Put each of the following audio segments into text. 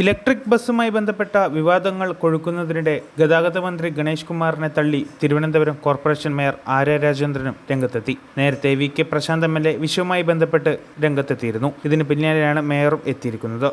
Electric ബസ്സുമായി ബന്ധപ്പെട്ട വിവാദങ്ങൾ കൊഴുക്കുന്നതിനിടെ ഗതാഗത മന്ത്രി ഗണേഷ് കുമാറിനെ തള്ളി തിരുവനന്തപുരം കോർപ്പറേഷൻ മേയർ ആര്യ രാജേന്ദ്രനും രംഗത്തെത്തി. നേരത്തെ V K Prashanth M L A വിഷയവുമായി ബന്ധപ്പെട്ട് രംഗത്തെത്തിയിരുന്നു. ഇതിന് പിന്നാലെയാണ് മേയറും എത്തിയിരിക്കുന്നത്.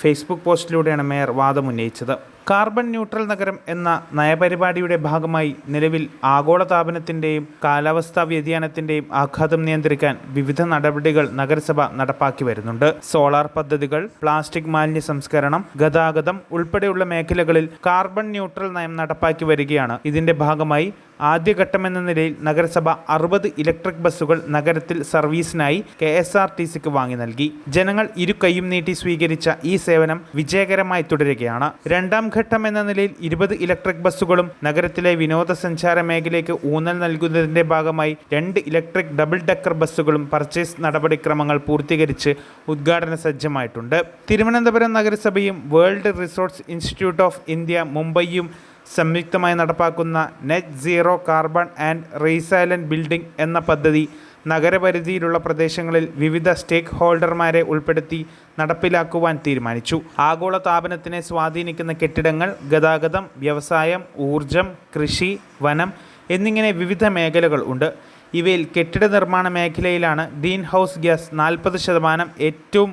ഫേസ്ബുക്ക് പോസ്റ്റിലൂടെയാണ് മേയർ വാദമുന്നയിച്ചത് കാർബൺ ന്യൂട്രൽ നഗരം എന്ന നയപരിപാടിയുടെ ഭാഗമായി നിലവിൽ ആഗോളതാപനത്തിന്റെയും കാലാവസ്ഥാ വ്യതിയാനത്തിന്റെയും ആഘാതം നിയന്ത്രിക്കാൻ വിവിധ നടപടികൾ നഗരസഭ നടപ്പാക്കി വരുന്നുണ്ട്. സോളാർ പദ്ധതികൾ പ്ലാസ്റ്റിക് മാലിന്യ സംസ്കരണം ഗതാഗതം ഉൾപ്പെടെയുള്ള മേഖലകളിൽ കാർബൺ ന്യൂട്രൽ നയം നടപ്പാക്കി വരികയാണ്. ഇതിന്റെ ഭാഗമായി ആദ്യഘട്ടമെന്ന നിലയിൽ നഗരസഭ അറുപത് ഇലക്ട്രിക് ബസ്സുകൾ നഗരത്തിൽ സർവീസിനായി കെ എസ് ആർ ടി സിക്ക് വാങ്ങി നൽകി. ജനങ്ങൾ ഇരു കൈയും നീട്ടി സ്വീകരിച്ച ഈ സേവനം വിജയകരമായി തുടരുകയാണ്. രണ്ടാം ഘട്ടം എന്ന നിലയിൽ ഇരുപത് ഇലക്ട്രിക് ബസ്സുകളും നഗരത്തിലെ വിനോദസഞ്ചാര മേഖലയ്ക്ക് ഊന്നൽ നൽകുന്നതിന്റെ ഭാഗമായി രണ്ട് ഇലക്ട്രിക് ഡബിൾ ഡെക്കർ ബസ്സുകളും പർച്ചേസ് നടപടിക്രമങ്ങൾ പൂർത്തീകരിച്ച് ഉദ്ഘാടന സജ്ജമായിട്ടുണ്ട്. തിരുവനന്തപുരം നഗരസഭയും world resources institute of India മുംബൈയും സംയുക്തമായി നടപ്പാക്കുന്ന net zero carbon and resilient building എന്ന പദ്ധതി നഗരപരിധിയിലുള്ള പ്രദേശങ്ങളിൽ വിവിധ സ്റ്റേക്ക് ഹോൾഡർമാരെ ഉൾപ്പെടുത്തി നടപ്പിലാക്കുവാൻ തീരുമാനിച്ചു. ആഗോള താപനത്തിനെ സ്വാധീനിക്കുന്ന കെട്ടിടങ്ങൾ ഗതാഗതം വ്യവസായം ഊർജം കൃഷി വനം എന്നിങ്ങനെ വിവിധ മേഖലകൾ ഉണ്ട്. ഇവയിൽ കെട്ടിട നിർമ്മാണ മേഖലയിലാണ് ഗ്രീൻ ഹൗസ് ഗ്യാസ് നാൽപ്പത് ശതമാനം ഏറ്റവും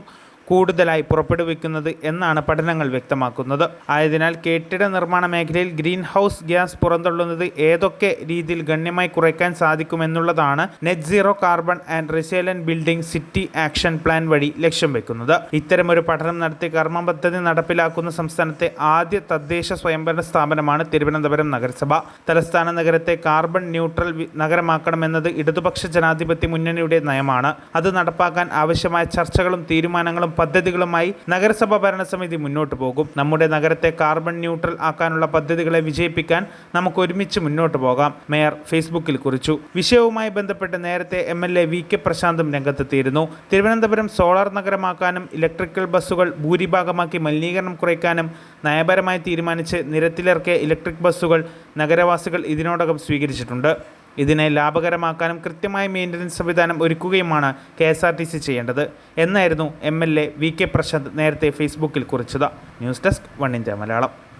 കൂടുതലായി പുറപ്പെടുവിക്കുന്നത് എന്നാണ് പഠനങ്ങൾ വ്യക്തമാക്കുന്നത്. ആയതിനാൽ കെട്ടിട നിർമ്മാണ മേഖലയിൽ ഗ്രീൻ ഹൗസ് ഗ്യാസ് പുറന്തള്ളുന്നത് ഏതൊക്കെ രീതിയിൽ ഗണ്യമായി കുറയ്ക്കാൻ സാധിക്കുമെന്നുള്ളതാണ് net zero carbon and resilient building city action plan വഴി ലക്ഷ്യം വെക്കുന്നത്. ഇത്തരമൊരു പഠനം നടത്തി കർമ്മ പദ്ധതി നടപ്പിലാക്കുന്ന സംസ്ഥാനത്തെ ആദ്യ തദ്ദേശ സ്വയംഭരണ സ്ഥാപനമാണ് തിരുവനന്തപുരം നഗരസഭ. തലസ്ഥാന നഗരത്തെ കാർബൺ ന്യൂട്രൽ നഗരമാക്കണമെന്നത് ഇടതുപക്ഷ ജനാധിപത്യ മുന്നണിയുടെ നയമാണ്. അത് നടപ്പാക്കാൻ ആവശ്യമായ ചർച്ചകളും തീരുമാനങ്ങളും പദ്ധതികളുമായി നഗരസഭാ ഭരണസമിതി മുന്നോട്ട് പോകും. നമ്മുടെ നഗരത്തെ കാർബൺ ന്യൂട്രൽ ആക്കാനുള്ള പദ്ധതികളെ വിജയിപ്പിക്കാൻ നമുക്ക് ഒരുമിച്ച് മുന്നോട്ട് പോകാം മേയർ ഫേസ്ബുക്കിൽ കുറിച്ചു. വിഷയവുമായി ബന്ധപ്പെട്ട് നേരത്തെ M L A V K പ്രശാന്തും രംഗത്തെത്തിയിരുന്നു. തിരുവനന്തപുരം സോളാർ നഗരമാക്കാനും ഇലക്ട്രിക്കൽ ബസ്സുകൾ ഭൂരിഭാഗമാക്കി മലിനീകരണം കുറയ്ക്കാനും നയപരമായി തീരുമാനിച്ച് നിരത്തിലിറക്കിയ ഇലക്ട്രിക് ബസ്സുകൾ നഗരവാസികൾ ഇതിനോടകം സ്വീകരിച്ചിട്ടുണ്ട്. ഇതിനെ ലാഭകരമാക്കാനും കൃത്യമായ മെയിന്റനൻസ് സംവിധാനം ഒരുക്കുകയുമാണ് K S R T C ചെയ്യേണ്ടത്. എന്നായിരുന്നു M L A V K Prashanth നേരത്തെ ഫേസ്ബുക്കിൽ കുറിച്ചത്. News desk one India Malayalam.